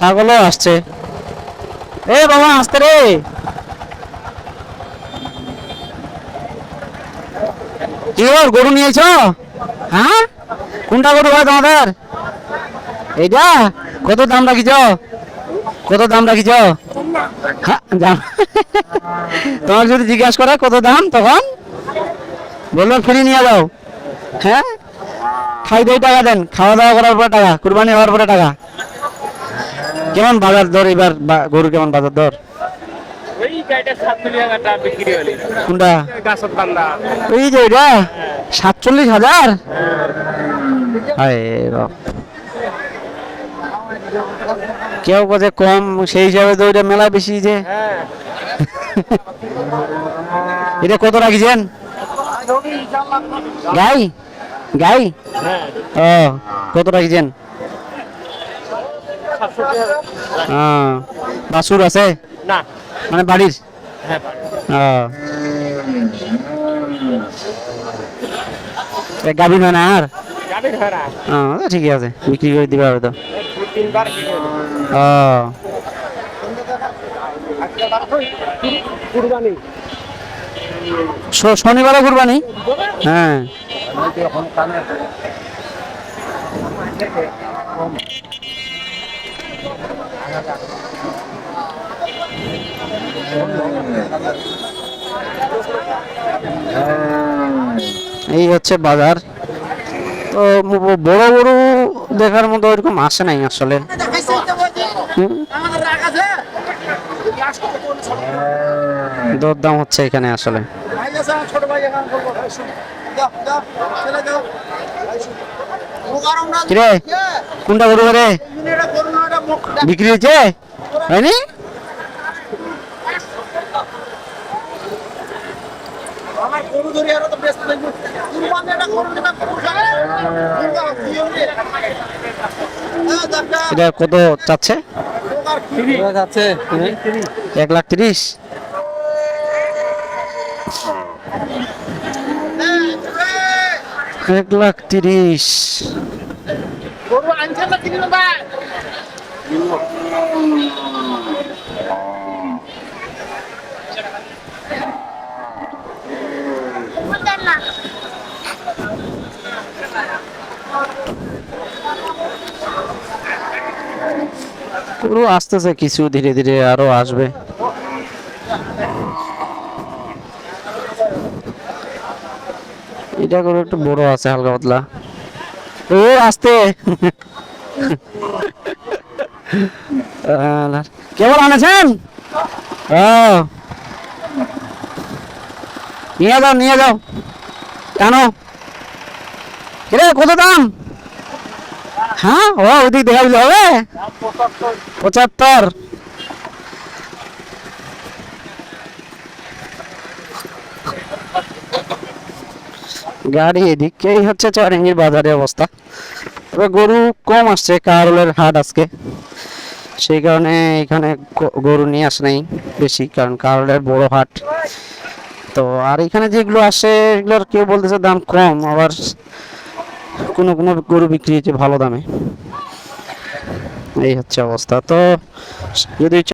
ছাগলও আসছে। এ বাবা আসতে রে। কি গরু নিয়েছ হ্যাঁ? কোনটা গরু হয় তোমাদের? এইটা? কত দাম রাখিছ? কত দাম রাখিছ? হ্যাঁ, তোমার যদি জিজ্ঞাসা করে কত দাম তখন বলল ফ্রি নিয়ে যাও। হ্যাঁ? খাই দিয়ে টাকা দেন। খাওয়া দাওয়া করার পরে টাকা কুরবানি হওয়ার পরে টাকা। কেমন বাজার দর এবার গরু কেমন বাজার দর? সাতচল্লিশ হাজার টাকা বিক্রি কোনটা? এই যে এটা সাতচল্লিশ হাজার? কেউ বোঝে কম সেই হিসাবে তো ওইটা মেলা বেশি যে। এটা কত রাখিছেন? গাই? গাই? হ্যাঁ। ও কত রাখিছেন? বাছুর আছে? না। মানে বাড়ির? হ্যাঁ ও গাভিন হয় না আর? ঠিকই আছে বিক্রি করে দিবে তো। শনিবারে কুরবানি? হ্যাঁ। এই হচ্ছে বাজার। তো বড় বড় দেখার মতো ওইরকম আসে নাই আসলে? দরদাম হচ্ছে এখানে আসলে। কোনটা গরু রে? বিক্রি হয়েছে? হয়নি? হ্যাঁ এটা কত চাচ্ছে? এক লাখ তিরিশ। এক লাখ তিরিশ গরু আনছে না কিনে ভাই পুরো আসতেছে কিছু, ধীরে ধীরে আরও আসবে এটা করে একটু বড় আছে, হালকা পাতলা ও, আসতে। কেবল আনেছেন? নিয়ে যাও নিয়ে যাও। কেন? রে কত দাম? হ্যাঁ? ও, ওদিক দেখা দিলে হবে? পঁচাত্তর। গাড়ি এদিক এই হচ্ছে চরেঙ্গির বাজারের অবস্থা। তবে গরু কম আসছে কারলের হাট আজকে। সেই কারণে এখানে গরু নিয়ে আসে নাই বেশি, কারণ কারলের বড় হাট। তো আর এখানে যেগুলো আসে, এগুলোর কেউ বলতেছে দাম কম, আবার কোনো কোনো গরু বিক্রি হচ্ছে ভালো দামে। এই হচ্ছে অবস্থা। তো যদি